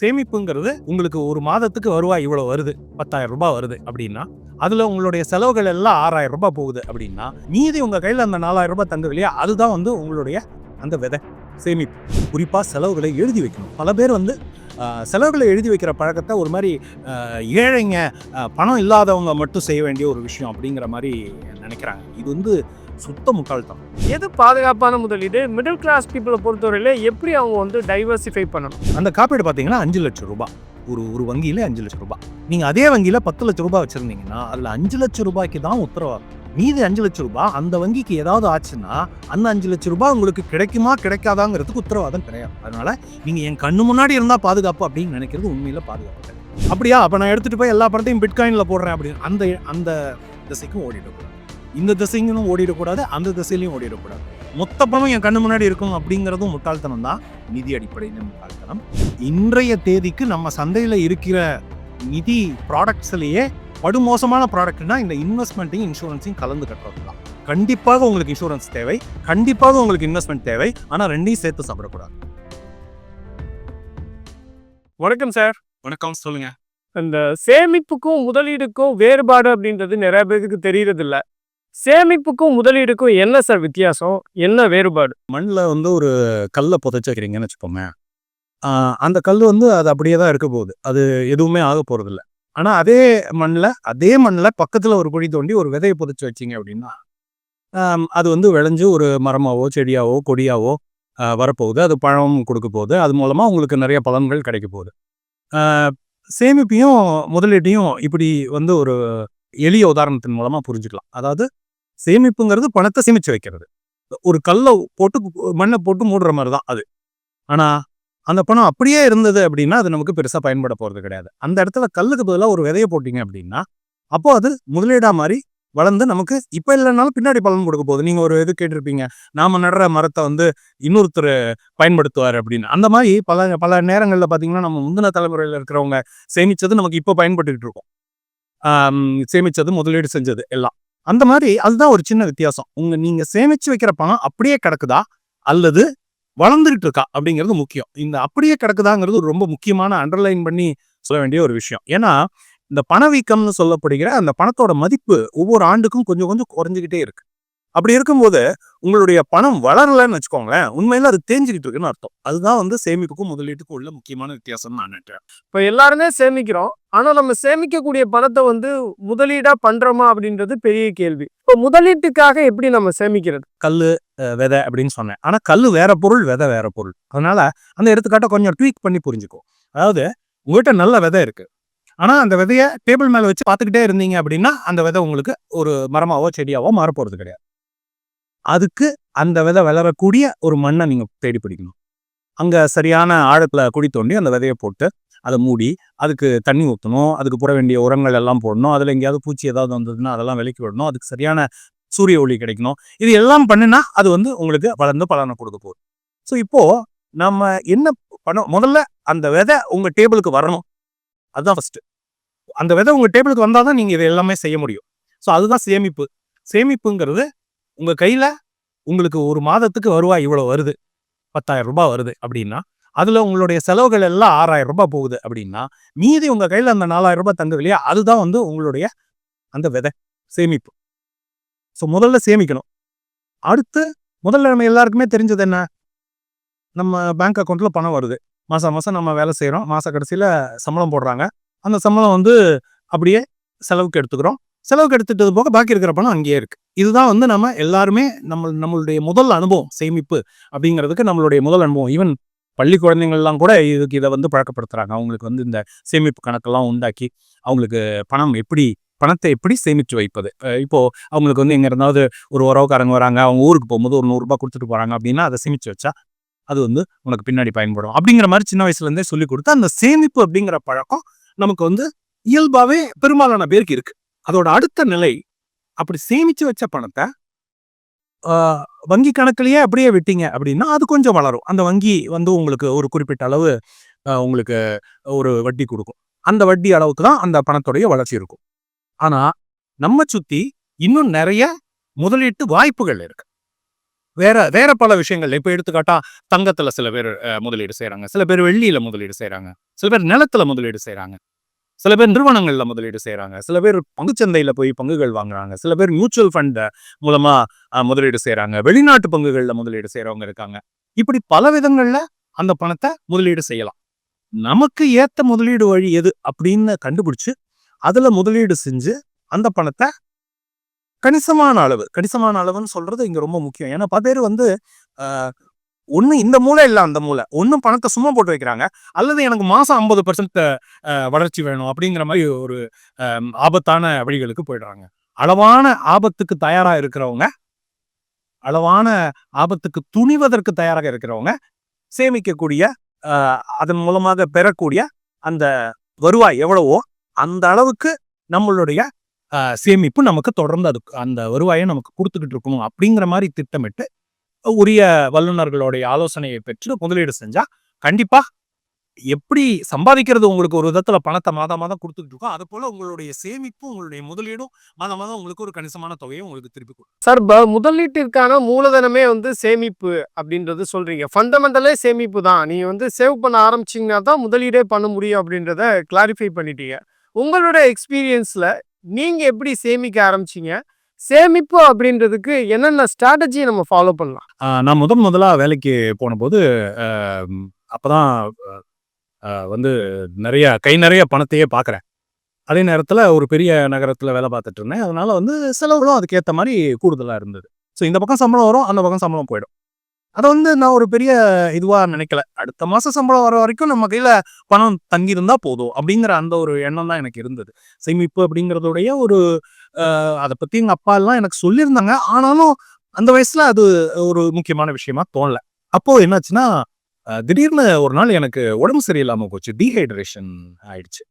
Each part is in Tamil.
சேமிப்புங்கிறது உங்களுக்கு ஒரு மாதத்துக்கு வருவாய் இவ்வளவு வருது பத்தாயிரம் ரூபாய் வருது அப்படின்னா அதுல உங்களுடைய செலவுகள் எல்லாம் ஆறாயிரம் ரூபாய் போகுது அப்படின்னா மீதி உங்க கையில அந்த நாலாயிரம் ரூபாய் தங்குது இல்லையா அதுதான் வந்து உங்களுடைய அந்த விதை சேமிப்பு. குறிப்பா செலவுகளை எழுதி வைக்கணும். பல பேர் வந்து செலவுகளை எழுதி வைக்கிற பழக்கத்தை ஒரு மாதிரி ஏழைங்க பணம் இல்லாதவங்க மட்டும் செய்ய வேண்டிய ஒரு விஷயம் அப்படிங்கிற மாதிரி நினைக்கிறாங்க. இது வந்து சுத்த முட்டாள்தான் எது பாதுகாப்பான முதலீடு மிடில் கிளாஸ் பீப்புளை பொறுத்தவரையில எப்படி அவங்க வந்து டைவர்சிஃபை பண்ணணும்? அந்த காப்பீடு பார்த்தீங்கன்னா அஞ்சு லட்சம் ரூபாய் ஒரு ஒரு வங்கியில அஞ்சு லட்சம் ரூபாய் நீங்க அதே வங்கியில பத்து லட்சம் ரூபாய் வச்சிருந்தீங்கன்னா அதுல அஞ்சு லட்சம் ரூபாய்க்கு தான் உத்தரவாதம். மீதி அஞ்சு லட்சம் ரூபாய் அந்த வங்கிக்கு ஏதாவது ஆச்சுன்னா அந்த அஞ்சு லட்சம் ரூபாய் உங்களுக்கு கிடைக்குமா கிடைக்காதாங்கிறதுக்கு உத்தரவாதம் கிடையாது. அதனால நீங்க என் கண்ணு முன்னாடி இருந்தா பாதுகாப்பு அப்படின்னு நினைக்கிறது உண்மையில பாதுகாப்பு. அப்படியா? அப்ப நான் எடுத்துட்டு போய் எல்லா பணத்தையும் பிட்காயின்ல போடுறேன் அப்படின்னு. அந்த அந்த திசைக்கும் ஓடிடக்கூடாது இந்த திசைங்களும் ஓடிடக்கூடாது அந்த திசையிலையும் ஓடிடக்கூடாது. மொத்த பணம் என் கண்ணு முன்னாடி இருக்கும் அப்படிங்கிறதும் முட்டாள்தனம் தான். நிதி அடிப்படையில் முட்டாள்தனம். இன்றைய தேதிக்கு நம்ம சந்தையில் இருக்கிற நிதி ப்ராடக்ட்ஸ்லேயே படுமோசமான ப்ராடக்ட்னா இந்த இன்வெஸ்ட்மெண்ட்டையும் இன்சூரன்ஸையும் கலந்து கட்டுறது தான். கண்டிப்பாக உங்களுக்கு இன்சூரன்ஸ் தேவை. கண்டிப்பாக உங்களுக்கு இன்வெஸ்ட்மெண்ட் தேவை. ஆனால் ரெண்டையும் சேர்த்து சாப்பிடக்கூடாது. வணக்கம் சார். வணக்கம் சொல்லுங்க. அந்த சேமிப்புக்கும் முதலீடுக்கும் வேறுபாடு அப்படின்றது நிறைய பேருக்கு தெரியறது இல்ல சேமிப்புக்கும் முதலீடுக்கும் என்ன சார் வித்தியாசம்? என்ன வேறுபாடு? மண்ணில் வந்து ஒரு கல்லை புதைச்சி வைக்கிறீங்கன்னு வச்சுக்கோங்க அந்த கல் வந்து அது அப்படியே தான் இருக்க போகுது. அது எதுவுமே ஆக போகிறதில்ல ஆனால் அதே மண்ணில் அதே மண்ணில் பக்கத்தில் ஒரு குழி தோண்டி ஒரு விதையை புதைச்சி வச்சிங்க அப்படின்னா அது வந்து விளைஞ்சு ஒரு மரமாவோ செடியாவோ கொடியாவோ வரப்போகுது. அது பழம் கொடுக்க போகுது. அது மூலமாக உங்களுக்கு நிறைய பலன்கள் கிடைக்க போகுது. சேமிப்பையும் முதலீட்டையும் இப்படி வந்து ஒரு எளிய உதாரணத்தின் மூலமாக புரிஞ்சுக்கலாம். அதாவது சேமிப்புங்கிறது பணத்தை சேமிச்சு வைக்கிறது. ஒரு கல்லை போட்டு மண்ணை போட்டு மூடுற மாதிரி தான் அது. ஆனால் அந்த பணம் அப்படியே இருந்தது அப்படின்னா அது நமக்கு பெருசாக பயன்பட போகிறது கிடையாது. அந்த இடத்துல கல்லுக்கு பதிலாக ஒரு விதையை போட்டிங்க அப்படின்னா அப்போ அது முதலீடா மாதிரி வளர்ந்து நமக்கு இப்போ இல்லைனாலும் பின்னாடி பலன் கொடுக்க போகுது. நீங்கள் ஒரு இது கேட்டிருப்பீங்க நாம் நடுற மரத்தை வந்து இன்னொருத்தர் பயன்படுத்துவார் அப்படின்னு. அந்த மாதிரி பல பல நேரங்களில் பார்த்தீங்கன்னா நம்ம முந்தின தலைமுறையில் இருக்கிறவங்க சேமித்தது நமக்கு இப்போ பயன்பட்டுக்கிட்டு இருக்கோம். சேமித்தது முதலீடு செஞ்சது எல்லாம். அந்த மாதிரி அதுதான் ஒரு சின்ன வித்தியாசம். உங்க நீங்க சேமிச்சு வைக்கிற பணம் அப்படியே கிடக்குதா? அல்லது வளர்ந்துகிட்டு இருக்கா? அப்படிங்கிறது முக்கியம். இந்த அப்படியே கிடக்குதாங்கிறது ரொம்ப முக்கியமான அண்டர்லைன் பண்ணி சொல்ல வேண்டிய ஒரு விஷயம். ஏன்னா இந்த பணவீக்கம்னு சொல்லப்படுகிற அந்த பணத்தோட மதிப்பு ஒவ்வொரு ஆண்டுக்கும் கொஞ்சம் கொஞ்சம் குறைஞ்சிக்கிட்டே இருக்கு. அப்படி இருக்கும்போது உங்களுடைய பணம் வளரலன்னு வச்சுக்கோங்களேன் உண்மையில அது தேஞ்சுக்கிட்டு இருக்குன்னு அர்த்தம். அதுதான் வந்து சேமிப்புக்கும் முதலீட்டுக்கும் உள்ள முக்கியமான வித்தியாசம் நான் நினைக்கிறேன். இப்போ எல்லாருமே சேமிக்கிறோம். ஆனா நம்ம சேமிக்கக்கூடிய பணத்தை வந்து முதலீடா பண்றோமா அப்படின்றது பெரிய கேள்வி. இப்போ முதலீட்டுக்காக எப்படி நம்ம சேமிக்கிறது? கல்லு அஹ், விதை அப்படின்னு சொன்னேன். ஆனா கல்லு வேற பொருள் விதை வேற பொருள். அதனால அந்த எடுத்துக்காட்டை கொஞ்சம் ட்வீக் பண்ணி புரிஞ்சுக்கோ. அதாவது உங்ககிட்ட நல்ல விதை இருக்கு. ஆனா அந்த விதைய டேபிள் மேல வச்சு பார்த்துக்கிட்டே இருந்தீங்க அப்படின்னா அந்த விதை உங்களுக்கு ஒரு மரமாவோ செடியாவோ மாறப்போறது கிடையாது. அதுக்கு அந்த விதை வளரக்கூடிய ஒரு மண்ணை நீங்கள் தேடி பிடிக்கணும். அங்கே சரியான ஆழத்தில் குடி தோண்டி அந்த விதையை போட்டு அதை மூடி அதுக்கு தண்ணி ஊற்றணும் அதுக்கு புற வேண்டிய உரங்கள் எல்லாம் போடணும் அதில் எங்கேயாவது பூச்சி ஏதாவது வந்ததுன்னா அதெல்லாம் விலக்கி விடணும் அதுக்கு சரியான சூரிய ஒளி கிடைக்கணும். இது எல்லாம் பண்ணினா அது வந்து உங்களுக்கு வளர்ந்து பலனை கொடுக்க போகுது. ஸோ இப்போது நம்ம என்ன பண்ணோம் முதல்ல அந்த விதை உங்கள் டேபிளுக்கு வரணும். அதுதான் ஃபஸ்ட்டு அந்த விதை உங்கள் டேபிளுக்கு வந்தால் தான் நீங்கள் இதை எல்லாமே செய்ய முடியும். ஸோ அதுதான் சேமிப்பு. சேமிப்புங்கிறது உங்கள் கையில் உங்களுக்கு ஒரு மாதத்துக்கு வருவாய் இவ்வளோ வருது. பத்தாயிரம் ரூபாய் வருது அப்படின்னா அதில் உங்களுடைய செலவுகள் எல்லாம் ஆறாயிரம் ரூபாய் போகுது அப்படின்னா மீதி உங்கள் கையில் அந்த நாலாயிரம் ரூபாய் தங்குது இல்லையா? அதுதான் வந்து உங்களுடைய அந்த விதை சேமிப்பு. ஸோ முதல்ல சேமிக்கணும். அடுத்து முதல்ல நம்ம எல்லாருக்குமே தெரிஞ்சது என்ன? நம்ம பேங்க் அக்கௌண்ட்டில் பணம் வருது. மாதம் மாதம் நம்ம வேலை செய்கிறோம் மாத கடைசியில் சம்பளம் போடுறாங்க. அந்த சம்பளம் வந்து அப்படியே செலவுக்கு எடுத்துக்கிறோம். செலவுக்கு எடுத்துட்டது போக பாக்கி இருக்கிற பணம் அங்கேயே இருக்கு. இதுதான் வந்து நம்ம எல்லாருமே நம்ம நம்மளுடைய முதல் அனுபவம் சேமிப்பு அப்படிங்கிறதுக்கு நம்மளுடைய முதல் அனுபவம். ஈவன் பள்ளி குழந்தைங்கள்லாம் கூட இதுக்கு இதை வந்து பழக்கப்படுத்துறாங்க. அவங்களுக்கு வந்து இந்த சேமிப்பு கணக்கெல்லாம் உண்டாக்கி அவங்களுக்கு பணம் எப்படி பணத்தை எப்படி சேமித்து வைப்பது? இப்போது அவங்களுக்கு வந்து எங்கே இருந்தாவது ஒரு உறவுக்காரங்க வராங்க அவங்க ஊருக்கு போகும்போது ஒரு நூறுரூபா கொடுத்துட்டு போகிறாங்க அப்படின்னா அதை சேமித்து வச்சா அது வந்து உனக்கு பின்னாடி பயன்படும். அப்படிங்கிற மாதிரி சின்ன வயசுலேருந்தே சொல்லி கொடுத்து அந்த சேமிப்பு அப்படிங்கிற பழக்கம் நமக்கு வந்து இயல்பாகவே பெரும்பாலான பேருக்கு இருக்குது அதோட அடுத்த நிலை அப்படி சேமிச்சு வச்ச பணத்தை வங்கி கணக்குலயே அப்படியே விட்டீங்க அப்படின்னா அது கொஞ்சம் வளரும். அந்த வங்கி வந்து உங்களுக்கு ஒரு குறிப்பிட்ட அளவு உங்களுக்கு ஒரு வட்டி கொடுக்கும். அந்த வட்டி அளவுக்கு தான் அந்த பணத்துடைய வளர்ச்சி இருக்கும். ஆனா நம்ம சுத்தி இன்னும் நிறைய முதலீட்டு வாய்ப்புகள் இருக்கு. வேற வேற பல விஷயங்கள். இப்ப எடுத்துக்காட்டா தங்கத்துல சில பேர் முதலீடு செய்றாங்க. சில பேர் வெள்ளியில முதலீடு செய்யறாங்க சில பேர் நிலத்துல முதலீடு செய்யறாங்க சில பேர் நிறுவனங்களில் முதலீடு செய்கிறாங்க சில பேர் பங்குச்சந்தையில் போய் பங்குகள் வாங்குறாங்க. சில பேர் மியூச்சுவல் ஃபண்ட் மூலமாக முதலீடு செய்கிறாங்க வெளிநாட்டு பங்குகளில் முதலீடு செய்கிறவங்க இருக்காங்க. இப்படி பல விதங்களில் அந்த பணத்தை முதலீடு செய்யலாம். நமக்கு ஏற்ற முதலீடு வழி எது அப்படின்னு கண்டுபிடிச்சு அதில் முதலீடு செஞ்சு அந்த பணத்தை கணிசமான அளவு கணிசமான அளவுன்னு சொல்றது இங்க ரொம்ப முக்கியம். ஏன்னா பல பேர் வந்து ஒன்றும் இந்த மூலை இல்லை அந்த மூலை ஒன்றும் பணத்தை சும்மா போட்டு வைக்கிறாங்க. அல்லது எனக்கு மாதம் ஐம்பது பர்சன்ட் வளர்ச்சி வேணும் அப்படிங்கிற மாதிரி ஒரு ஆபத்தான வழிகளுக்கு போயிடுறாங்க. அளவான ஆபத்துக்கு தயாராக இருக்கிறவங்க அளவான ஆபத்துக்கு துணிவதற்கு தயாராக இருக்கிறவங்க சேமிக்கக்கூடிய அதன் மூலமாக பெறக்கூடிய அந்த வருவாய் எவ்வளவோ அந்த அளவுக்கு நம்மளுடைய சேமிப்பு நமக்கு தொடர்ந்து அது அந்த வருவாயை நமக்கு கொடுத்துக்கிட்டு இருக்கணும் அப்படிங்கிற மாதிரி திட்டமிட்டு உரிய வல்லுநர்களுடைய ஆலோசனையை பெற்று முதலீடு செஞ்சா கண்டிப்பா எப்படி சம்பாதிக்கிறது உங்களுக்கு ஒரு விதத்துல பணத்தை மாதம் மாதம் கொடுத்துக்கிட்டு இருக்கோம் அது போல உங்களுடைய சேமிப்பும் உங்களுடைய முதலீடும் மாதம் மாதம் உங்களுக்கு ஒரு கணிசமான தொகையை உங்களுக்கு திருப்பி கொடுக்கும் சார் முதலீட்டிற்கான மூலதனமே வந்து சேமிப்பு அப்படின்றது சொல்றீங்க. ஃபண்டமெண்டலே சேமிப்பு தான். நீங்க வந்து சேவ் பண்ண ஆரம்பிச்சீங்கன்னா தான் முதலீடே பண்ண முடியும் அப்படின்றத கிளாரிஃபை பண்ணிட்டீங்க. உங்களோட எக்ஸ்பீரியன்ஸ்ல நீங்க எப்படி சேமிக்க ஆரம்பிச்சீங்க? சேமிப்பு அப்படின்றதுக்கு என்னென்ன ஸ்ட்ராட்டஜி நம்ம ஃபாலோ பண்ணலாம்? நான் முதன் முதலாக வேலைக்கு போனபோது அப்போதான் வந்து நிறைய கை நிறைய பணத்தையே பார்க்குறேன் அதே நேரத்தில் ஒரு பெரிய நகரத்தில் வேலை பார்த்துட்டு இருந்தேன். அதனால வந்து செலவுகளும் அதுக்கேற்ற மாதிரி கூடுதலாக இருந்தது. ஸோ இந்த பக்கம் சம்பளம் வரும் அந்த பக்கம் சம்பளம் போயிடும். அதை வந்து நான் ஒரு பெரிய இதுவாக நினைக்கல. அடுத்த மாதம் சம்பளம் வர வரைக்கும் நம்ம கையில் பணம் தங்கியிருந்தா போதும் அப்படிங்கிற அந்த ஒரு எண்ணம் தான் எனக்கு இருந்தது. சேமிப்பு அப்படிங்கிறதுடைய ஒரு அதை பற்றி எங்கள் அப்பா எல்லாம் எனக்கு சொல்லியிருந்தாங்க. ஆனாலும் அந்த வயசில் அது ஒரு முக்கியமான விஷயமா தோணல. அப்போது என்னாச்சுன்னா திடீர்னு ஒரு நாள் எனக்கு உடம்பு சரியில்லாமல் போச்சு. டீஹைட்ரேஷன் ஆயிடுச்சு.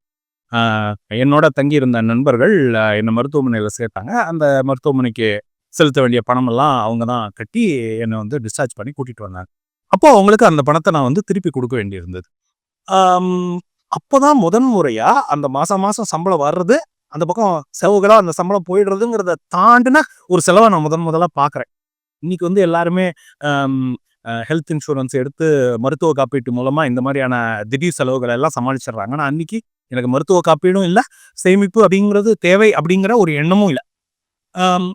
என்னோட தங்கியிருந்த நண்பர்கள் என்னை மருத்துவமனையில் சேர்த்தாங்க. அந்த மருத்துவமனைக்கு செலுத்த வேண்டிய பணமெல்லாம் அவங்க தான் கட்டி என்னை வந்து டிஸ்சார்ஜ் பண்ணி கூட்டிகிட்டு வந்தாங்க. அப்போது அவங்களுக்கு அந்த பணத்தை நான் வந்து திருப்பி கொடுக்க வேண்டியிருந்தது. அப்போ தான் முதன் முறையாக அந்த மாதம் மாதம் சம்பளம் வர்றது அந்த பக்கம் செலவுகளாக அந்த சம்பளம் போயிடுறதுங்கிறத தாண்டின ஒரு செலவை நான் முதன் முதலாக பார்க்குறேன் இன்னைக்கு வந்து எல்லாருமே ஹெல்த் இன்சூரன்ஸ் எடுத்து மருத்துவ காப்பீட்டு மூலமாக இந்த மாதிரியான திடீர் செலவுகளை எல்லாம் சமாளிச்சிடுறாங்க. ஆனால் அன்னைக்கு எனக்கு மருத்துவ காப்பீடும் இல்லை சேமிப்பு அப்படிங்கிறது தேவை அப்படிங்கிற ஒரு எண்ணமும் இல்லை.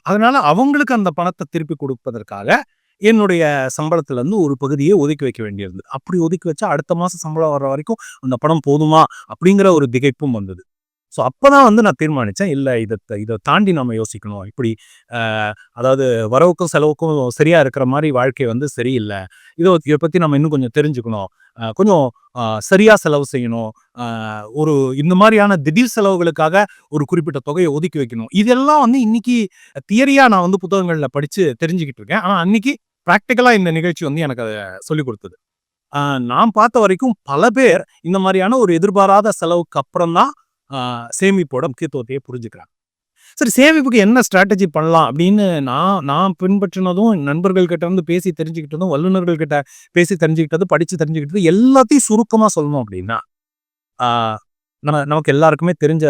அதனால அவங்களுக்கு அந்த பணத்தை திருப்பி கொடுப்பதற்காக என்னுடைய சம்பளத்துல இருந்து ஒரு பகுதியை ஒதுக்கி வைக்க வேண்டியிருந்தது. அப்படி ஒதுக்கி வச்சா அடுத்த மாசம் சம்பளம் வர்ற வரைக்கும் அந்த பணம் போதுமா? அப்படிங்கிற ஒரு திகைப்பும் வந்தது. ஸோ அப்போ தான் வந்து நான் தீர்மானித்தேன் இல்லை இதை இதை தாண்டி நம்ம யோசிக்கணும். இப்படி அதாவது வரவுக்கும் செலவுக்கும் சரியாக இருக்கிற மாதிரி வாழ்க்கை வந்து சரியில்லை. இதை இதை பற்றி நம்ம இன்னும் கொஞ்சம் தெரிஞ்சுக்கணும். கொஞ்சம் சரியாக செலவு செய்யணும். ஒரு இந்த மாதிரியான திடீர் செலவுகளுக்காக ஒரு குறிப்பிட்ட தொகையை ஒதுக்கி வைக்கணும். இதெல்லாம் வந்து இன்னைக்கு தியரியாக நான் வந்து புத்தகங்களில் படித்து தெரிஞ்சுக்கிட்டு இருக்கேன். ஆனால் அன்னைக்கு ப்ராக்டிக்கலாக இந்த நிகழ்ச்சி வந்து எனக்கு அதை சொல்லி கொடுத்தது. நான் பார்த்த வரைக்கும் பல பேர் இந்த மாதிரியான ஒரு எதிர்பாராத செலவுக்கு அப்புறம் தான் சேமிப்போட முக்கியத்துவத்தையே புரிஞ்சுக்கிறாங்க. சரி சேமிப்புக்கு என்ன ஸ்ட்ராட்டஜி பண்ணலாம் அப்படின்னு நான் நான் பின்பற்றினதும் நண்பர்கள் கிட்ட வந்து பேசி தெரிஞ்சுக்கிட்டதும் வல்லுநர்கள் கிட்ட பேசி தெரிஞ்சுக்கிட்டது படித்து தெரிஞ்சுக்கிட்டது எல்லாத்தையும் சுருக்கமாக சொல்லணும் அப்படின்னா நம்ம நமக்கு எல்லாருக்குமே தெரிஞ்ச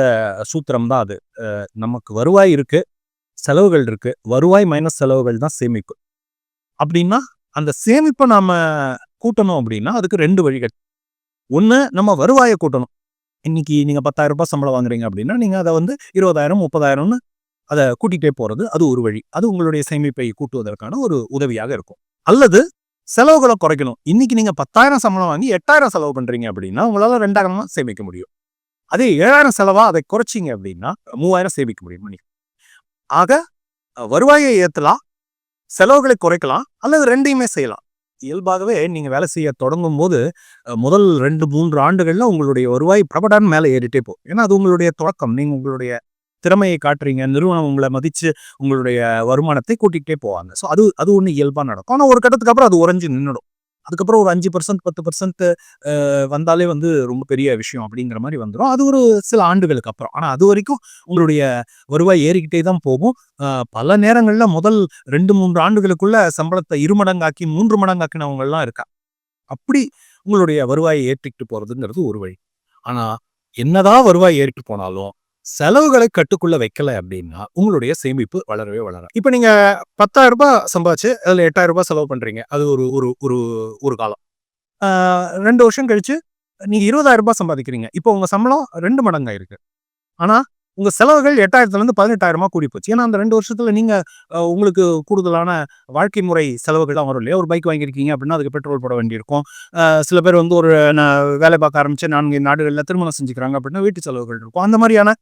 சூத்திரம் தான் அது. நமக்கு வருவாய் இருக்கு செலவுகள் இருக்கு. வருவாய் மைனஸ் செலவுகள் தான் சேமிப்பு. அப்படின்னா அந்த சேமிப்பை நாம் கூட்டணும் அப்படின்னா அதுக்கு ரெண்டு வழிகள். ஒன்று நம்ம வருவாயை கூட்டணும். இன்னைக்கு நீங்க பத்தாயிரம் ரூபாய் சம்பளம் வாங்குறீங்க அப்படின்னா நீங்க அதை வந்து இருபதாயிரம் முப்பதாயிரம்னு அதை கூட்டிகிட்டே போறது அது ஒரு வழி. அது உங்களுடைய சேமிப்பை கூட்டுவதற்கான ஒரு உதவியாக இருக்கும். அல்லது செலவுகளை குறைக்கணும். இன்னைக்கு நீங்க பத்தாயிரம் சம்பளம் வாங்கி எட்டாயிரம் செலவு பண்றீங்க அப்படின்னா உங்களால ரெண்டாயிரம் தான் சேமிக்க முடியும். அதே ஏழாயிரம் செலவா அதை குறைச்சிங்க அப்படின்னா மூவாயிரம் சேமிக்க முடியும் நீங்கள் ஆக வருவாயை ஏத்தலாம் செலவுகளை குறைக்கலாம் அல்லது ரெண்டையுமே செய்யலாம். இயல்பாகவே நீங்கள் வேலை செய்ய தொடங்கும் போது முதல் ரெண்டு மூன்று ஆண்டுகளில் உங்களுடைய வருவாய் பிரபடான்னு மேலே ஏறிட்டே போகும் ஏன்னா அது உங்களுடைய தொடக்கம். நீங்கள் உங்களுடைய திறமையை காட்டுறீங்க நிறுவனம் உங்களை மதித்து உங்களுடைய வருமானத்தை கூட்டிகிட்டே போவாங்க. ஸோ அது அது ஒன்று இயல்பாக நடக்கும். ஆனால் ஒரு கட்டத்துக்கு அப்புறம் அது உறைஞ்சி நின்றுடும் அதுக்கப்புறம் ஒரு அஞ்சு பர்சன்ட் பத்து பர்சன்ட் வந்தாலே வந்து ரொம்ப பெரிய விஷயம் அப்படிங்கிற மாதிரி வந்துடும் அது ஒரு சில ஆண்டுகளுக்கு அப்புறம். ஆனால் அது வரைக்கும் உங்களுடைய வருவாய் ஏறிக்கிட்டே தான் போகும். பல நேரங்களில் முதல் ரெண்டு மூன்று ஆண்டுகளுக்குள்ள சம்பளத்தை இருமடங்காக்கி மூன்று மடங்காக்கினவங்கலாம் இருக்கா? அப்படி உங்களுடைய வருவாயை ஏற்றிக்கிட்டு போகிறதுங்கிறது ஒரு வழி. ஆனால் என்னதான் வருவாய் ஏறிட்டு போனாலும் செலவுகளை கட்டுக்குள்ள வைக்கல அப்படின்னா உங்களுடைய சேமிப்பு வளரவே வளரும் இப்ப நீங்க பத்தாயிரம் ரூபாய் சம்பாதிச்சு அதுல எட்டாயிரம் ரூபாய் செலவு பண்றீங்க. அது ஒரு ஒரு ஒரு ஒரு காலம். ரெண்டு வருஷம் கழிச்சு நீங்க இருபதாயிரம் ரூபாய் சம்பாதிக்கிறீங்க. இப்போ உங்க சம்பளம் ரெண்டு மடங்காயிருக்கு ஆனா உங்க செலவுகள் எட்டாயிரத்துல இருந்து பதினெட்டாயிரமா கூடி போச்சு ஏன்னா அந்த ரெண்டு வருஷத்துல நீங்க உங்களுக்கு கூடுதலான வாழ்க்கை முறை செலவுகள்லாம் வரும் இல்லையா? ஒரு பைக் வாங்கியிருக்கீங்க அப்படின்னா அதுக்கு பெட்ரோல் போட வேண்டியிருக்கும். சில பேர் வந்து ஒரு வேலை பார்க்க ஆரம்பிச்சு நான்கு நாடுகளில் திருமணம் செஞ்சுக்கிறாங்க அப்படின்னா வீட்டு செலவுகள் இருக்கும். அந்த மாதிரியான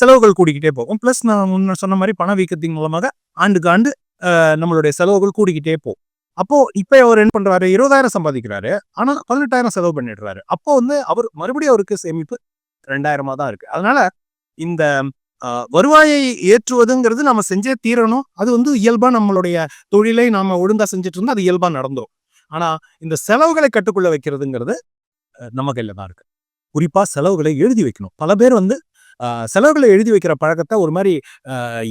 செலவுகள் கூடிக்கிட்டே போகும். ப்ளஸ் நான் முன்ன சொன்ன மாதிரி பண வீக்கத்தின் மூலமாக ஆண்டுக்கு ஆண்டு நம்மளுடைய செலவுகள் கூடிக்கிட்டே போகும். அப்போ இப்போ அவர் என்ன பண்றாரு? இருபதாயிரம் சம்பாதிக்கிறாரு. ஆனா பதினெட்டாயிரம் செலவு பண்ணிடுறாரு. அப்போ வந்து அவர் மறுபடியும் அவருக்கு சேமிப்பு ரெண்டாயிரமா தான் இருக்கு. அதனால இந்த வருவாயை ஏற்றுவதுங்கிறது நம்ம செஞ்சே தீரணும். அது வந்து இயல்பா நம்மளுடைய தொழிலை நாம ஒழுங்கா செஞ்சுட்டு இருந்தால் அது இயல்பா நடந்துரும். ஆனா இந்த செலவுகளை கட்டுக்குள்ள வைக்கிறதுங்கிறது நம்ம கையில தான் இருக்கு. குறிப்பா செலவுகளை எழுதி வைக்கணும். பல பேர் வந்து செலவுகளை எழுதி வைக்கிற பழக்கத்தை ஒரு மாதிரி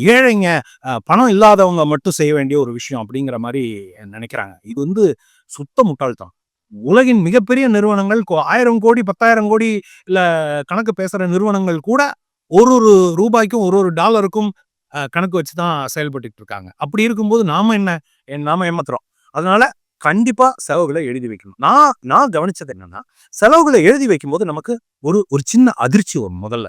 ஏழைங்க பணம் இல்லாதவங்க மட்டும் செய்ய வேண்டிய ஒரு விஷயம் அப்படிங்கிற மாதிரி நினைக்கிறாங்க. இது வந்து சுத்த முட்டாள்தான் உலகின் மிகப்பெரிய நிறுவனங்கள் கோ- ஆயிரம் கோடி பத்தாயிரம் கோடி இல்லை கணக்கு பேசுகிற நிறுவனங்கள் கூட ஒரு ஒரு ரூபாய்க்கும் ஒரு ஒரு டாலருக்கும் கணக்கு வச்சு தான் செயல்பட்டுட்டு இருக்காங்க. அப்படி இருக்கும்போது நாம என்ன என் நாம ஏமாத்துறோம். அதனால கண்டிப்பா செலவுகளை எழுதி வைக்கணும். நான் நான் கவனிச்சது என்னன்னா செலவுகளை எழுதி வைக்கும்போது நமக்கு ஒரு ஒரு சின்ன அதிர்ச்சி வரும் முதல்ல.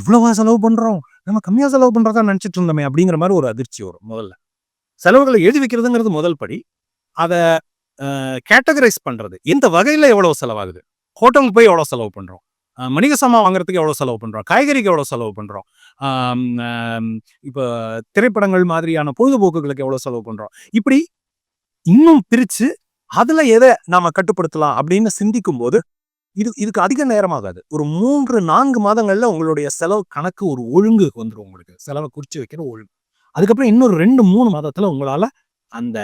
இவ்வளவா செலவு பண்றோம்? நம்ம கம்மியா செலவு பண்றதா நினைச்சிட்டு இருந்தோமே அப்படிங்கிற மாதிரி ஒரு அதிர்ச்சி வரும் முதல்ல. செலவுகளை எழுதி வைக்கிறதுங்கிறது முதல் படி. அதை கேட்டகரைஸ் பண்றது. எந்த வகையில எவ்வளவு செலவாகுது? ஹோட்டலுக்கு போய் எவ்வளவு செலவு பண்றோம்? மணிக மளிகை சாமான் வாங்குறதுக்கு எவ்வளவு செலவு பண்றோம்? காய்கறிக்கு எவ்வளவு செலவு பண்றோம்? இப்போ திரைப்படங்கள் மாதிரியான பொழுதுபோக்குகளுக்கு எவ்வளவு செலவு பண்றோம்? இப்படி இன்னும் பிரிச்சு அதுல எதை நாம கட்டுப்படுத்தலாம் அப்படின்னு சிந்திக்கும் போது இது இதுக்கு அதிக நேரமாகாது. ஒரு மூன்று நான்கு மாதங்கள்ல உங்களுடைய செலவு கணக்கு ஒரு ஒழுங்கு வந்துடும் உங்களுக்கு. செலவை குறிச்சு வைக்கிற ஒழுங்கு. அதுக்கப்புறம் இன்னொரு ரெண்டு மூணு மாதத்துல உங்களால அந்த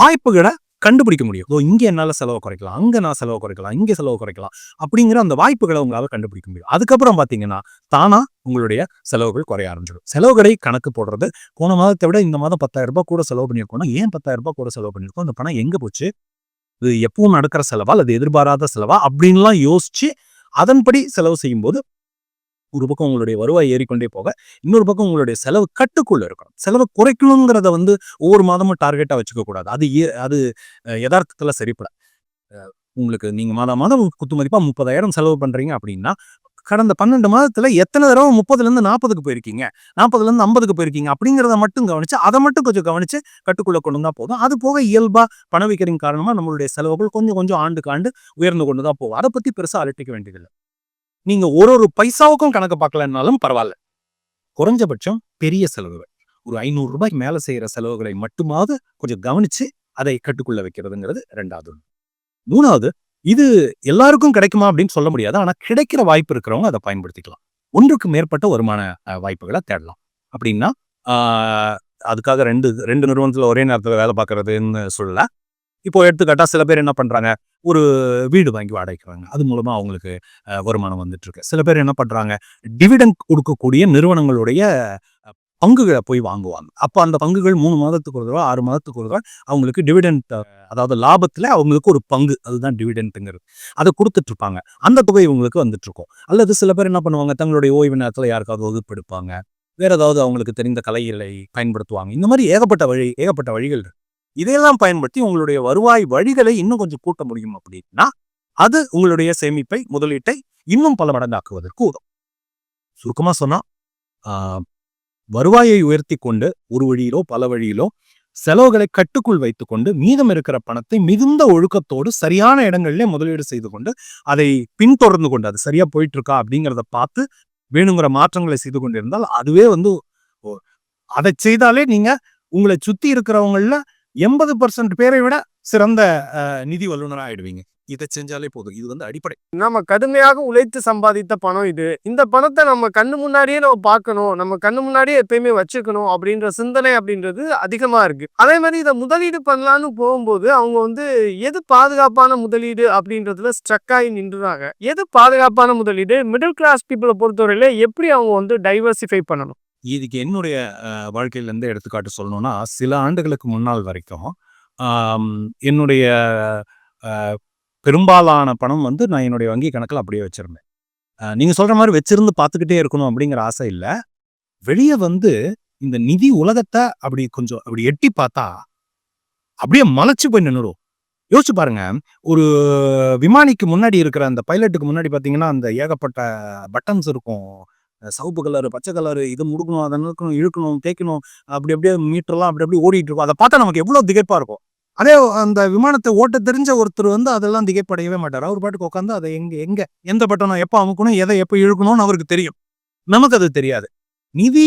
வாய்ப்புகளை கண்டுபிடிக்க முடியும். ஓ இங்கே என்னால் செலவு குறைக்கலாம். அங்கே நான் செலவு குறைக்கலாம். இங்கே செலவு குறைக்கலாம். அப்படிங்கிற அந்த வாய்ப்புகளை உங்களால் கண்டுபிடிக்க முடியும். அதுக்கப்புறம் பார்த்தீங்கன்னா தானா உங்களுடைய செலவுகள் குறைய ஆரம்பிச்சிடும். செலவுகளை கணக்கு போடுறது போன மாதத்தை விட இந்த மாதம் பத்தாயிரம் ரூபாய் கூட செலவு பண்ணியிருக்கோம்னா ஏன் பத்தாயிரம் ரூபாய் கூட செலவு பண்ணியிருக்கோம்? அந்த பணம் எங்கே போச்சு? இது எப்பவும் நடக்கிற செலவா? அல்லது எதிர்பாராத செலவா? அப்படின்லாம் யோசிச்சு அதன்படி செலவு செய்யும்போது ஒரு பக்கம் உங்களுடைய வருவாய் ஏறிக்கொண்டே போக இன்னொரு பக்கம் உங்களுடைய செலவு கட்டுக்குள்ள இருக்கணும். செலவு குறைக்கணுங்கிறத வந்து ஒவ்வொரு மாதமும் டார்கெட்டா வச்சுக்க கூடாது. அது ஏ- அது அஹ், யதார்த்தத்துல சரிப்பட உங்களுக்கு நீங்க மாதம் மாதம் குத்து மதிப்பா முப்பதாயிரம் செலவு பண்றீங்க அப்படின்னா கடந்த பன்னெண்டு மாதத்துல எத்தனை தடவை முப்பதுல இருந்து நாற்பதுக்கு போயிருக்கீங்க? நாற்பதுல இருந்து ஐம்பதுக்கு போயிருக்கீங்க? அப்படிங்கிறத மட்டும் கவனிச்சு அதை மட்டும் கொஞ்சம் கவனிச்சு கட்டுக்குள்ள கொண்டு தான் போதும். அது போக இயல்பா பணவீக்கரின் காரணமா நம்மளுடைய செலவுகள் கொஞ்சம் கொஞ்சம் ஆண்டுக்கு ஆண்டு உயர்ந்து கொண்டு தான் போகும். அதை பத்தி பெருசா அலட்டிக்க வேண்டியதில்லை. நீங்க ஒரு ஒரு பைசாவுக்கும் கணக்கு பார்க்கலன்னாலும் பரவாயில்ல. குறைஞ்சபட்சம் பெரிய செலவுகள். ஒரு ஐநூறு ரூபாய்க்கு மேல செய்யற செலவுகளை மட்டுமாவது கொஞ்சம் கவனிச்சு அதை கட்டுக்குள்ள வைக்கிறதுங்கிறது ரெண்டாவது மூணாவது இது எல்லாருக்கும் கிடைக்குமா அப்படின்னு சொல்ல முடியாது. ஆனால் கிடைக்கிற வாய்ப்பு இருக்கிறவங்க அதை பயன்படுத்திக்கலாம். ஒன்றுக்கு மேற்பட்ட வருமான வாய்ப்புகளை தேடலாம். அப்படின்னா அதுக்காக ரெண்டு ரெண்டு நிறுவனத்தில் ஒரே நேரத்தில் வேலை பார்க்கறதுன்னு சொல்லல. இப்போ எடுத்துக்காட்டா சில பேர் என்ன பண்றாங்க? ஒரு வீடு வாங்கி வாடகைக்கிறாங்க அது மூலமா அவங்களுக்கு வருமானம் வந்துட்டு இருக்கு. சில பேர் என்ன பண்றாங்க? டிவிடெண்ட் கொடுக்கக்கூடிய நிறுவனங்களுடைய பங்குகளை போய் வாங்குவாங்க. அப்போ அந்த பங்குகள் மூணு மாதத்துக்கு ஒரு தடவை ஆறு மாதத்துக்கு ஒரு தடவை அவங்களுக்கு டிவிடெண்ட் அதாவது லாபத்தில் அவங்களுக்கு ஒரு பங்கு. அதுதான் டிவிடெண்ட்டுங்கிறது அதை கொடுத்துட்டு இருப்பாங்க அந்த தொகை இவங்களுக்கு வந்துட்டுருக்கும் அல்லது சில பேர் என்ன பண்ணுவாங்க தங்களுடைய ஓய்வு நேரத்தில் யாருக்காவது வகுப்பு எடுப்பாங்க வேற ஏதாவது அவங்களுக்கு தெரிந்த கலைகளை பயன்படுத்துவாங்க. இந்த மாதிரி ஏகப்பட்ட வழி ஏகப்பட்ட வழிகள் இருக்கு. இதையெல்லாம் பயன்படுத்தி உங்களுடைய வருவாய் வழிகளை இன்னும் கொஞ்சம் கூட்ட முடியும் அப்படின்னா அது உங்களுடைய சேமிப்பை முதலீட்டை இன்னும் பல மடங்காக்குவதற்கு உதவும். சுருக்கமாக சொன்னால் வருவாயை உயர்த்தி கொண்டு ஒரு வழியிலோ பல வழியிலோ செலவுகளை கட்டுக்குள் வைத்துக்கொண்டு மீதம் இருக்கிற பணத்தை மிகுந்த ஒழுக்கத்தோடு சரியான இடங்களிலே முதலீடு செய்து கொண்டு அதை பின்தொடர்ந்து கொண்டு அது சரியா போயிட்டு இருக்கா அப்படிங்கிறத பார்த்து வேணுங்கிற மாற்றங்களை செய்து கொண்டிருந்தால் அதுவே வந்து ஓ- அதை செய்தாலே நீங்க உங்களை சுத்தி இருக்கிறவங்கள எண்பது பர்சன்ட் பேரை விட சிறந்த நிதி வல்லுநராக ஆயிடுவீங்க இதை செஞ்சாலே போதும். இது வந்து அடிப்படை. நம்ம கடுமையாக உழைத்து சம்பாதித்த பணம் இது. இந்த பணத்தை நம்ம கண்ணு முன்னாடியே நம்ம பார்க்கணும். நம்ம கண்ணு முன்னாடியே எப்பயுமே வச்சுக்கணும் அப்படின்ற சிந்தனை அப்படின்றது அதிகமா இருக்கு. அதே மாதிரி இதை முதலீடு பண்ணலான்னு போகும்போது அவங்க வந்து எது பாதுகாப்பான முதலீடு அப்படின்றதுல ஸ்ட்ரக் ஆகி நின்றுறாங்க எது பாதுகாப்பான முதலீடு? மிடில் கிளாஸ் பீப்புளை பொறுத்தவரையில எப்படி அவங்க வந்து டைவர்சிஃபை பண்ணணும்? இதுக்கு என்னுடைய அஹ், வாழ்க்கையில இருந்து எடுத்துக்காட்டு சொல்லணும்னா சில ஆண்டுகளுக்கு முன்னால் வரைக்கும் என்னுடைய பெரும்பாலான பணம் வந்து நான் என்னுடைய வங்கி கணக்கில் அப்படியே வச்சுருந்தேன். நீங்கள் சொல்கிற மாதிரி வச்சிருந்து பார்த்துக்கிட்டே இருக்கணும் அப்படிங்கிற ஆசை இல்லை. வெளியே வந்து இந்த நிதி உலகத்தை அப்படி கொஞ்சம் அப்படி எட்டி பார்த்தா அப்படியே மலைச்சு போய் நின்னுடும் யோசிச்சு பாருங்க ஒரு விமானிக்கு முன்னாடி இருக்கிற அந்த பைலட்டுக்கு முன்னாடி பார்த்தீங்கன்னா அந்த ஏகப்பட்ட பட்டன்ஸ் இருக்கும். சவுப்பு கலரு பச்சை கலரு இது முடுக்கணும் அதை இழுக்கணும் இழுக்கணும் தேய்க்கணும் அப்படி அப்படியே மீட்டர்லாம் அப்படி அப்படியே ஓடிட்டு இருக்கும். அதை பார்த்தா நமக்கு எவ்வளோ திகைப்பாக இருக்கும். அதே அந்த விமானத்தை ஓட்ட தெரிஞ்ச ஒருத்தர் வந்து அதெல்லாம் திகைப்படையவே மாட்டார். அவர் பாட்டுக்கு உட்காந்து அதை எங்க எங்க எந்த பட்டணம் எப்போ அமுக்கணும் எதை எப்போ இழுக்கணும்னு அவருக்கு தெரியும். நமக்கு அது தெரியாது. நிதி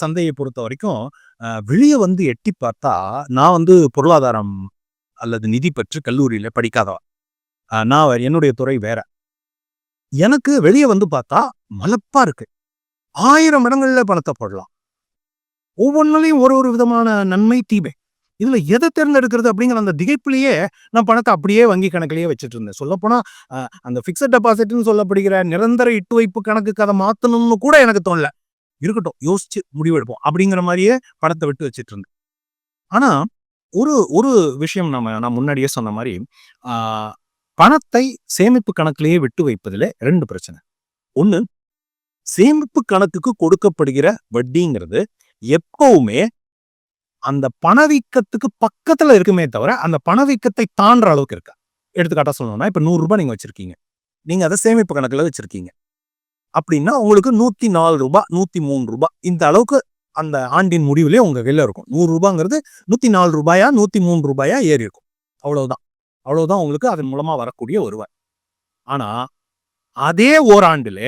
சந்தையை பொறுத்த வரைக்கும் வெளியே வந்து எட்டி பார்த்தா நான் வந்து பொருளாதாரம் அல்லது நிதி பற்றி கல்லூரியில் படிக்காதவன். நான் என்னுடைய துறை வேற. எனக்கு வெளியே வந்து பார்த்தா மலப்பா இருக்கு. ஆயிரம் இடங்கள்ல பணத்தை போடலாம். ஒவ்வொன்றிலையும் ஒரு ஒரு விதமான நன்மை தீமை. இதுல எதை தேர்ந்தெடுக்கிறது அப்படிங்கிற அந்த திகைப்புலயே நான் பணத்தை அப்படியே வங்கி கணக்கிலேயே வச்சுட்டு இருந்தேன். சொல்லப்போனா அந்த பிக்சட் டெபாசிட்னு சொல்லப்படுகிற நிரந்தர இட்டு வைப்பு கணக்குக்கு அதை மாத்தணும்னு கூட எனக்கு தோணல. இருக்கட்டும் யோசிச்சு முடிவெடுப்போம் அப்படிங்கிற மாதிரியே பணத்தை விட்டு வச்சுட்டு இருந்தேன். ஆனா ஒரு ஒரு விஷயம் நம்ம நான் முன்னாடியே சொன்ன மாதிரி ஆஹ், பணத்தை சேமிப்பு கணக்கிலேயே விட்டு வைப்பதில் ரெண்டு பிரச்சனை. ஒண்ணு சேமிப்பு கணக்குக்கு கொடுக்கப்படுகிற வட்டிங்கிறது எப்பவுமே அந்த பணவீக்கத்துக்கு பக்கத்துல இருக்குமே தவிர அந்த பணவீக்கத்தை தாண்டுற அளவுக்கு இருக்கா? எடுத்துக்காட்டா சொல்லணும்னா இப்போ நூறுரூபா நீங்கள் வச்சுருக்கீங்க. வச்சிருக்கீங்க அதை சேமிப்பு கணக்கில் வச்சிருக்கீங்க. அப்படின்னா உங்களுக்கு நூற்றி நாலு ரூபாய் நூற்றி மூணு ரூபாய் இந்த அளவுக்கு அந்த ஆண்டின் முடிவிலே உங்கள் வெளில இருக்கும். நூறுரூபாங்கிறது நூற்றி நாலு ரூபாயா நூற்றி மூணு ரூபாயா ஏறி இருக்கும். அவ்வளோதான் அவ்வளோதான் உங்களுக்கு அதன் மூலமாக வரக்கூடிய வருவாய் ஆனால் அதே ஓராண்டில்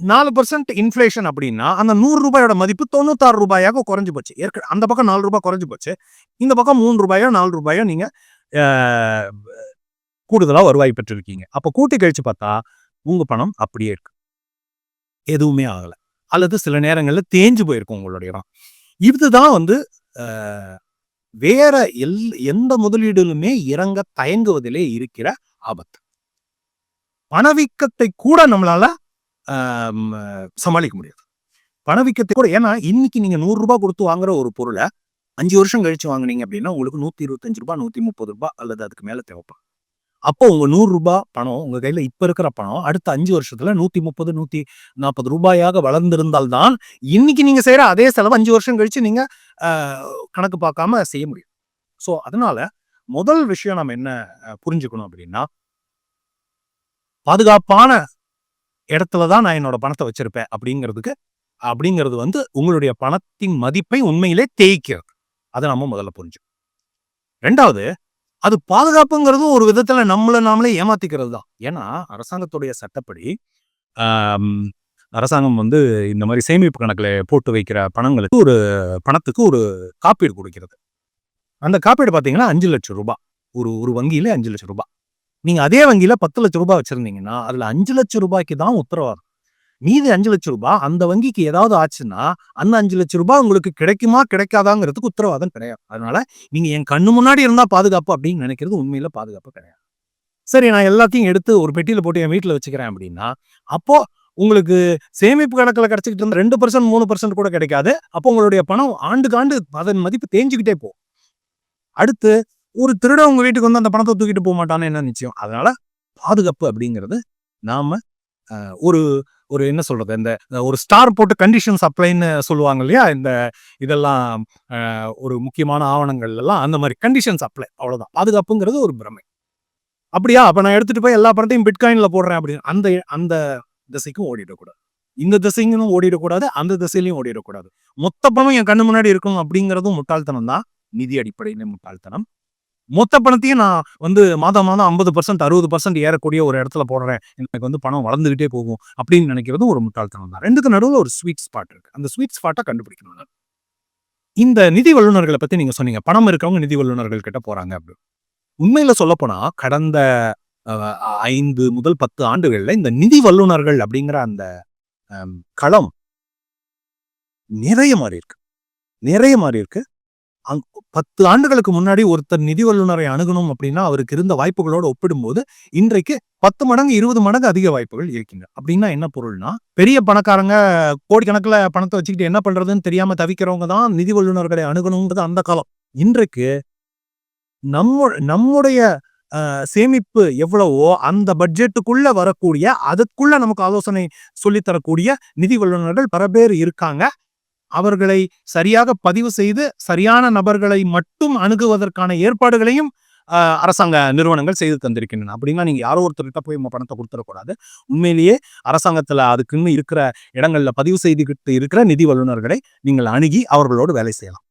நாலு பர்சன்ட் இன்ஃப்ளேஷன் அப்படின்னா அந்த நூறு ரூபாயோட மதிப்பு தொண்ணூத்தாறு ரூபாயாக குறைஞ்சு போச்சு. ஏற்கனவே அந்த பக்கம் நாலு ரூபாய் குறைஞ்சு போச்சு. இந்த பக்கம் மூணு ரூபாயோ நாலு ரூபாயோ நீங்கள் கூடுதலாக வருவாய் பெற்றிருக்கீங்க. அப்போ கூட்டி கழிச்சு பார்த்தா உங்கள் பணம் அப்படியே இருக்கு. எதுவுமே ஆகலை. அல்லது சில நேரங்களில் தேஞ்சு போயிருக்கும் உங்களுடைய இடம் இதுதான் வந்து வேற எல் எந்த முதலீடுலுமே இறங்க தயங்குவதிலே இருக்கிற ஆபத்து. பணவீக்கத்தை கூட நம்மளால சமாளிக்க முடியாது. பணவீக்கத்தை கூட ஏன்னா இன்னைக்கு நீங்க நூறு ரூபாய் கொடுத்து வாங்குற ஒரு பொருளை அஞ்சு வருஷம் கழிச்சு வாங்குனீங்க அப்படின்னா உங்களுக்கு நூத்தி இருபத்தஞ்சு ரூபாய் நூத்தி முப்பது ரூபாய் அல்லது அதுக்கு மேல தேவைப்படும். அப்போ உங்க நூறு ரூபாய் பணம் உங்க கையில இப்ப இருக்கிற பணம் அடுத்த அஞ்சு வருஷத்துல நூத்தி முப்பது நூத்தி நாற்பது ரூபாயாக வளர்ந்திருந்தால்தான் இன்னைக்கு நீங்க செய்யற அதே செலவு அஞ்சு வருஷம் கழிச்சு நீங்க கணக்கு பார்க்காம செய்ய முடியும். சோ அதனால முதல் விஷயம் நம்ம என்ன புரிஞ்சுக்கணும் அப்படின்னா பாதுகாப்பான இடத்துல தான் நான் என்னோட பணத்தை வச்சிருப்பேன் அப்படிங்கிறதுக்கு அப்படிங்கிறது வந்து உங்களுடைய பணத்தின் மதிப்பை உண்மையிலே தேய்க்கிறது. அதை நம்ம முதல்ல புரிஞ்சு ரெண்டாவது அது பாதுகாப்புங்கிறதும் ஒரு விதத்துல நம்மளை நாமளே ஏமாத்திக்கிறது தான். ஏன்னா அரசாங்கத்துடைய சட்டப்படி அரசாங்கம் வந்து இந்த மாதிரி சேமிப்பு கணக்கில் போட்டு வைக்கிற பணங்களுக்கு ஒரு பணத்துக்கு ஒரு காப்பீடு கொடுக்கிறது. அந்த காப்பீடு பார்த்தீங்கன்னா அஞ்சு லட்சம் ரூபாய். ஒரு ஒரு வங்கியில அஞ்சு லட்சம் ரூபாய். நீங்க அதே வங்கியில பத்து லட்சம் ரூபாய் வச்சிருந்தீங்கன்னா அதுல அஞ்சு லட்சம் ரூபாய்க்கு தான் உத்தரவாதம். மீதி அஞ்சு லட்சம் ரூபாய் அந்த வங்கிக்கு ஏதாவது ஆச்சுன்னா அந்த அஞ்சு லட்சம் ரூபாய் உங்களுக்கு கிடைக்குமா கிடைக்காதாங்கிறதுக்கு உத்தரவாதம் கிடையாது. அதனால நீங்க என் கண்ணு முன்னாடி இருந்தா பாதுகாப்பு அப்படின்னு நினைக்கிறது உண்மையில பாதுகாப்பு கிடையாது. சரி நான் எல்லாத்தையும் எடுத்து ஒரு பெட்டியில போட்டு என் வீட்டில் வச்சுக்கிறேன் அப்படின்னா அப்போ உங்களுக்கு சேமிப்பு கணக்கில் கிடைச்சிக்கிட்டு இருந்த ரெண்டு பர்சன்ட் மூணு பர்சன்ட் கூட கிடைக்காது. அப்போ உங்களுடைய பணம் ஆண்டுக்கு ஆண்டு அதன் மதிப்பு தேஞ்சுக்கிட்டே போகும். அடுத்து ஒரு திருடன் உங்க வீட்டுக்கு வந்து அந்த பணத்தை தூக்கிட்டு போக மாட்டான்னு என்ன நிச்சயம்? அதனால பாதுகாப்பு அப்படிங்கிறது நாம ஒரு ஒரு என்ன சொல்றது? இந்த ஒரு ஸ்டார் போட்டு கண்டிஷன்ஸ் அப்ளைன்னு சொல்லுவாங்க இல்லையா? இந்த இதெல்லாம் ஒரு முக்கியமான ஆவணங்கள் எல்லாம் அந்த மாதிரி கண்டிஷன்ஸ் அப்ளை அவ்வளோதான் பாதுகாப்புங்கிறது ஒரு பிரமை. அப்படியா? அப்போ நான் எடுத்துட்டு போய் எல்லா பணத்தையும் பிட்காயின்ல போடுறேன் அப்படின்னு அந்த அந்த திசைக்கும் ஓடிடக்கூடாது. இந்த திசைங்களும் ஓடிடக்கூடாது அந்த திசையிலையும் ஓடிடக்கூடாது. மொத்த பணம் என் கண்ணு முன்னாடி இருக்கணும் அப்படிங்கிறதும் முட்டாள்தனம் தான் நிதி அடிப்படையில முட்டாள்தனம். மொத்த பணத்தையும் நான் வந்து மாதம் மாதம் ஐம்பது பர்சன்ட் அறுபது பர்சன்ட் ஏறக்கூடிய ஒரு இடத்துல போடுறேன். எனக்கு வந்து பணம் வளர்ந்துகிட்டே போகும் அப்படின்னு நினைக்கிறதும் ஒரு முட்டாள்தனம் தான். ரெண்டுக்கு நடுவில் ஒரு ஸ்வீட் ஸ்பாட் இருக்கு. அந்த ஸ்வீட் ஸ்பாட்டை கண்டுபிடிக்கணும் நான். இந்த நிதி வல்லுநர்களை பத்தி நீங்க சொன்னீங்க. பணம் இருக்கவங்க நிதி வல்லுநர்கள் கிட்ட போறாங்க அப்படின்னு. உண்மையில சொல்லப்போனா கடந்த ஐந்து முதல் பத்து ஆண்டுகள்ல இந்த நிதி வல்லுநர்கள் அப்படிங்கிற அந்த களம் நிறைய மாறி இருக்கு. நிறைய மாறி இருக்கு. பத்து ஆண்டுகளுக்கு முன்னாடி ஒருத்தர் நிதி வல்லுநரை அணுகணும் அப்படின்னா அவருக்கு இருந்த வாய்ப்புகளோடு ஒப்பிடும்போது இன்றைக்கு பத்து மடங்கு இருபது மடங்கு அதிக வாய்ப்புகள் இருக்கின்றன. அப்படின்னா என்ன பொருள்னா பெரிய பணக்காரங்க கோடிக்கணக்கில் பணத்தை வச்சுக்கிட்டு என்ன பண்றதுன்னு தெரியாம தவிக்கிறவங்க தான் நிதி வல்லுநர்களை அணுகணுங்கிறது அந்த காலம். இன்றைக்கு நம்ம நம்முடைய சேமிப்பு எவ்வளவோ அந்த பட்ஜெட்டுக்குள்ள வரக்கூடிய அதுக்குள்ள நமக்கு ஆலோசனை சொல்லித் தரக்கூடிய நிதி வல்லுநர்கள் பல பேர் இருக்காங்க. அவர்களை சரியாக பதிவு செய்து சரியான நபர்களை மட்டும் அணுகுவதற்கான ஏற்பாடுகளையும் அரசாங்க நிறுவனங்கள் செய்து தந்திருக்கின்றன. அப்படின்னா நீங்கள் யாரோ ஒருத்தர்கிட்ட போய் நம்ம பணத்தை கொடுத்துடக்கூடாது. உண்மையிலேயே அரசாங்கத்தில் அதுக்குன்னு இருக்கிற இடங்களில் பதிவு செய்துகிட்டு இருக்கிற நிதி வல்லுநர்களை நீங்கள் அணுகி அவர்களோடு வேலை செய்யலாம்.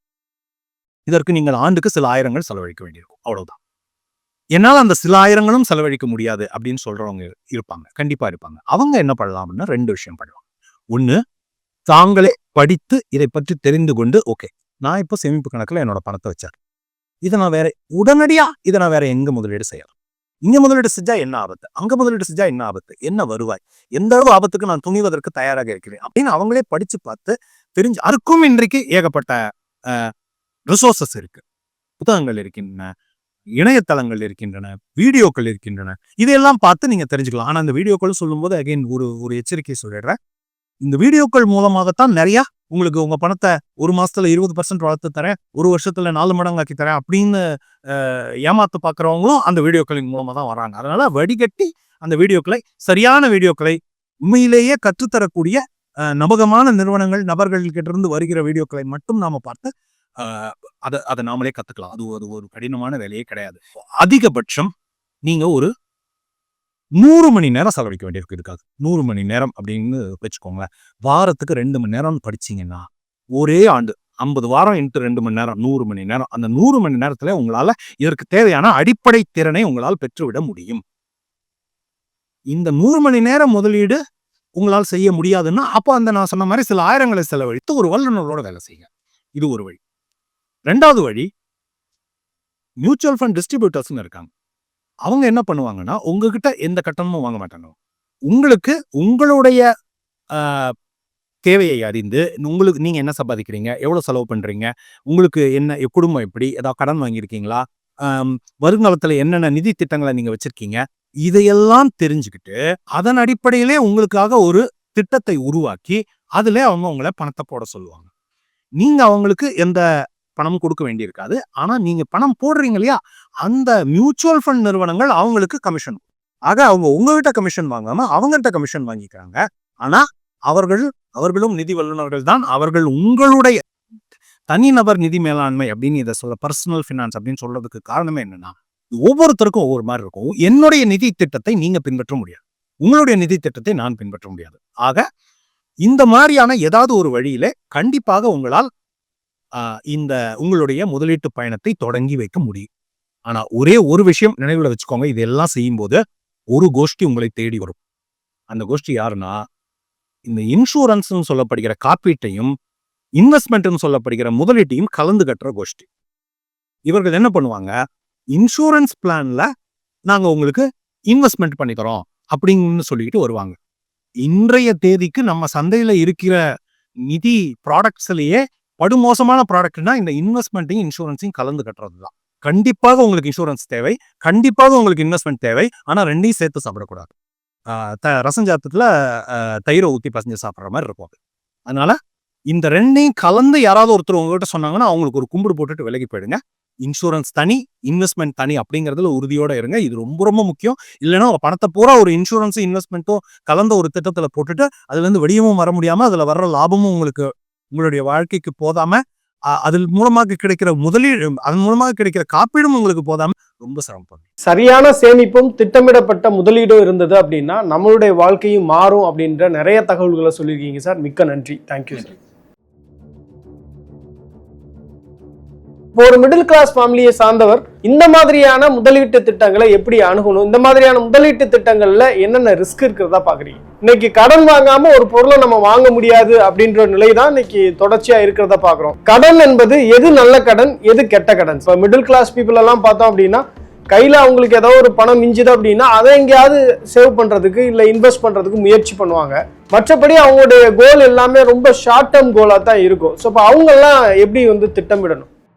இதற்கு நீங்கள் ஆண்டுக்கு சில ஆயிரங்கள் செலவழிக்க வேண்டியிருக்கும். அவ்வளவுதான். என்னால் அந்த சில ஆயிரங்களும் செலவழிக்க முடியாது அப்படின்னு சொல்றவங்க இருப்பாங்க. கண்டிப்பா இருப்பாங்க. அவங்க என்ன பண்ணலாம் அப்படின்னா ரெண்டு விஷயம் பண்ணலாம் ஒன்று தாங்களே படித்து இதை பற்றி தெரிந்து கொண்டு ஓகே நான் இப்போ சேமிப்பு கணக்கில் என்னோட பணத்தை வச்சார் இதை நான் வேற உடனடியாக இதை நான் வேற எங்கே முதலீடு செய்யலாம்? இங்கே முதலீடு செஞ்சால் என்ன ஆபத்து? அங்கே முதலீடு செஞ்சால் என்ன ஆபத்து? என்ன வருவாய்? எந்த அளவு ஆபத்துக்கு நான் துணிவதற்கு தயாராக இருக்கிறேன்? அப்படின்னு அவங்களே படித்து பார்த்து தெரிஞ்சு அதுக்கும் இன்றைக்கு ஏகப்பட்ட ரிசோர்சஸ் இருக்கு. புத்தகங்கள் இருக்கின்றன இணையதளங்கள் இருக்கின்றன வீடியோக்கள் இருக்கின்றன. இதையெல்லாம் பார்த்து நீங்கள் தெரிஞ்சுக்கலாம். ஆனால் அந்த வீடியோக்கள் சொல்லும்போது அகைன் ஒரு ஒரு எச்சரிக்கை சொல்லிடுறேன். இந்த வீடியோக்கள் மூலமாகத்தான் நிறையா உங்களுக்கு உங்க பணத்தை ஒரு மாசத்துல இருபது பர்சன்ட் வளர்த்து தரேன் ஒரு வருஷத்துல நாலு மடங்காக்கி தரேன் அப்படின்னு ஏமாத்து பார்க்குறவங்களும் அந்த வீடியோக்களின் மூலமா தான் வராங்க. அதனால வடிகட்டி அந்த வீடியோக்களை சரியான வீடியோக்களை உண்மையிலேயே கற்றுத்தரக்கூடிய அஹ், நம்பகமான நிறுவனங்கள் நபர்கள்கிட்ட இருந்து வருகிற வீடியோக்களை மட்டும் நாம பார்த்து அதை அதை நாமளே கத்துக்கலாம். அது ஒரு ஒரு கடினமான வேலையே கிடையாது. அதிகபட்சம் நீங்க ஒரு நூறு மணி நேரம் செலவழிக்க வேண்டியிருக்கு இருக்காது நூறு மணி நேரம் அப்படின்னு வச்சுக்கோங்களேன். வாரத்துக்கு ரெண்டு மணி நேரம் படிச்சீங்கன்னா ஒரே ஆண்டு ஐம்பது வாரம் இன்ட்டு ரெண்டு மணி நேரம் நூறு மணி நேரம். அந்த நூறு மணி நேரத்தில் உங்களால் இதற்கு தேவையான அடிப்படை திறனை உங்களால் பெற்றுவிட முடியும். இந்த நூறு மணி நேரம் முதலீடு உங்களால் செய்ய முடியாதுன்னா அப்போ அந்த நான் சொன்ன மாதிரி சில ஆயிரங்களை செலவழித்து ஒரு வல்லுநரோட வேலை செய்யுங்க. இது ஒரு வழி. ரெண்டாவது வழி மியூச்சுவல் ஃபண்ட் டிஸ்ட்ரிபியூட்டர்ஸ்னு இருக்காங்க. அவங்க என்ன பண்ணுவாங்கன்னா உங்ககிட்ட எந்த கட்டணமும் வாங்க மாட்டாங்க. உங்களுக்கு உங்களுடைய தேவையை அறிந்து உங்களுக்கு நீங்கள் என்ன சம்பாதிக்கிறீங்க? எவ்வளோ செலவு பண்ணுறீங்க உங்களுக்கு என்ன குடும்பம் எப்படி? ஏதாவது கடன் வாங்கியிருக்கீங்களா? வருங்காலத்தில் என்னென்ன நிதி திட்டங்களை நீங்கள் வச்சுருக்கீங்க? இதையெல்லாம் தெரிஞ்சுக்கிட்டு அதன் அடிப்படையிலே உங்களுக்காக ஒரு திட்டத்தை உருவாக்கி அதில் அவங்க உங்களை பணத்தை போட சொல்லுவாங்க. நீங்கள் அவங்களுக்கு எந்த பணம் கொடுக்க வேண்டியிருக்காது. ஆனா நீங்க பணம் போடுறீங்க இல்லையா? அந்த மியூச்சுவல் ஃபண்ட் நிறுவனங்கள் அவங்களுக்கு கமிஷன் ஆக அவங்க உங்ககிட்ட கமிஷன் வாங்காம அவங்ககிட்ட கமிஷன் வாங்கிக்கிறாங்க. ஆனா அவர்கள் அவர்களும் நிதி வல்லுநர்கள் தான். அவர்கள் உங்களுடைய தனிநபர் நிதி மேலாண்மை அப்படின்னு இதை சொல்ல பர்சனல் ஃபினான்ஸ் அப்படின்னு சொல்றதுக்கு காரணமே என்னன்னா ஒவ்வொருத்தருக்கும் ஒவ்வொரு மாதிரி இருக்கும். என்னுடைய நிதி திட்டத்தை நீங்க பின்பற்ற முடியாது. உங்களுடைய நிதி திட்டத்தை நான் பின்பற்ற முடியாது. ஆக இந்த மாதிரியான ஏதாவது ஒரு வழியில கண்டிப்பாக உங்களால் இந்த உங்களுடைய முதலீட்டு பயணத்தை தொடங்கி வைக்க முடியும். ஆனா ஒரே ஒரு விஷயம் நினைவுல வச்சுக்கோங்க. இதெல்லாம் செய்யும்போது ஒரு கோஷ்டி உங்களை தேடி வரும். அந்த கோஷ்டி யாருன்னா இந்த இன்சூரன்ஸ்னு சொல்லப்படுகிற காப்பீட்டையும் இன்வெஸ்ட்மெண்ட்னு சொல்லப்படுகிற முதலீட்டையும் கலந்து கட்டுற கோஷ்டி. இவர்கள் என்ன பண்ணுவாங்க? இன்சூரன்ஸ் பிளான்ல நாங்க உங்களுக்கு இன்வெஸ்ட்மெண்ட் பண்ணி தரோம் அப்படின்னு சொல்லிட்டு வருவாங்க. இன்றைய தேதிக்கு நம்ம சந்தையில இருக்கிற நிதி ப்ராடக்ட்ஸ்லயே படுமோசமான ப்ராடக்ட்னா இந்த இன்வெஸ்ட்மெண்ட்டையும் இன்சூரன்ஸையும் கலந்து கட்டுறது தான் கண்டிப்பாக உங்களுக்கு இன்சூரன்ஸ் தேவை. கண்டிப்பாக உங்களுக்கு இன்வெஸ்ட்மெண்ட் தேவை. ஆனா ரெண்டையும் சேர்த்து சாப்பிடக்கூடாது. ஆஹ் த ரசஞ்சாத்தத்தில் தயிரை ஊற்றி பசஞ்சு சாப்பிட்ற மாதிரி இருக்கும் அது. அதனால இந்த ரெண்டையும் கலந்து யாராவது ஒருத்தர் உங்ககிட்ட சொன்னாங்கன்னா அவங்களுக்கு ஒரு கும்பிடு போட்டுட்டு விலகி போயிடுங்க. இன்சூரன்ஸ் தனி இன்வெஸ்ட்மெண்ட் தனி அப்படிங்கிறதுல உறுதியோட இருங்க. இது ரொம்ப ரொம்ப முக்கியம். இல்லைன்னா பணத்தை பூரா ஒரு இன்சூரன்ஸும் இன்வெஸ்ட்மெண்ட்டும் கலந்த ஒரு திட்டத்துல போட்டுட்டு அதுலேருந்து வெளியவும் வர முடியாமல் அதில் வர்ற லாபமும் உங்களுக்கு உங்களுடைய வாழ்க்கைக்கு போதாம அதன் மூலமாக கிடைக்கிற முதலீடு அதன் மூலமாக கிடைக்கிற காப்பீடும் உங்களுக்கு போதாம ரொம்ப சிரமப்படும் சரியான சேமிப்பும் திட்டமிடப்பட்ட முதலீடும் இருந்தது அப்படின்னா நம்மளுடைய வாழ்க்கையும் மாறும் அப்படின்ற நிறைய தகவல்களை சொல்லியிருக்கீங்க சார். மிக்க நன்றி. தேங்க்யூ சார் இப்போ ஒரு மிடில் கிளாஸ் ஃபேமிலியை சார்ந்தவர் இந்த மாதிரியான முதலீட்டு திட்டங்களை எப்படி அணுகணும்? இந்த மாதிரியான முதலீட்டு திட்டங்கள்ல என்னென்ன ரிஸ்க் இருக்கிறதா பாக்குறீங்க இன்னைக்கு கடன் வாங்காம ஒரு பொருளை நம்ம வாங்க முடியாது அப்படின்ற நிலை தான் இன்னைக்கு தொடர்ச்சியா இருக்கிறத பாக்குறோம் கடன் என்பது எது நல்ல கடன் எது கெட்ட கடன்? இப்போ மிடில் கிளாஸ் பீப்புள் எல்லாம் பார்த்தோம் அப்படின்னா கையில் அவங்களுக்கு ஏதோ ஒரு பணம் மிஞ்சுது அப்படின்னா அதை எங்கேயாவது சேவ் பண்ணுறதுக்கு இல்லை இன்வெஸ்ட் பண்ணுறதுக்கு முயற்சி பண்ணுவாங்க. மற்றபடி அவங்களுடைய கோல் எல்லாமே ரொம்ப ஷார்ட் டேர்ம் கோலாக தான் இருக்கும். ஸோ இப்போ அவங்கெல்லாம் எப்படி வந்து திட்டமிடணும்?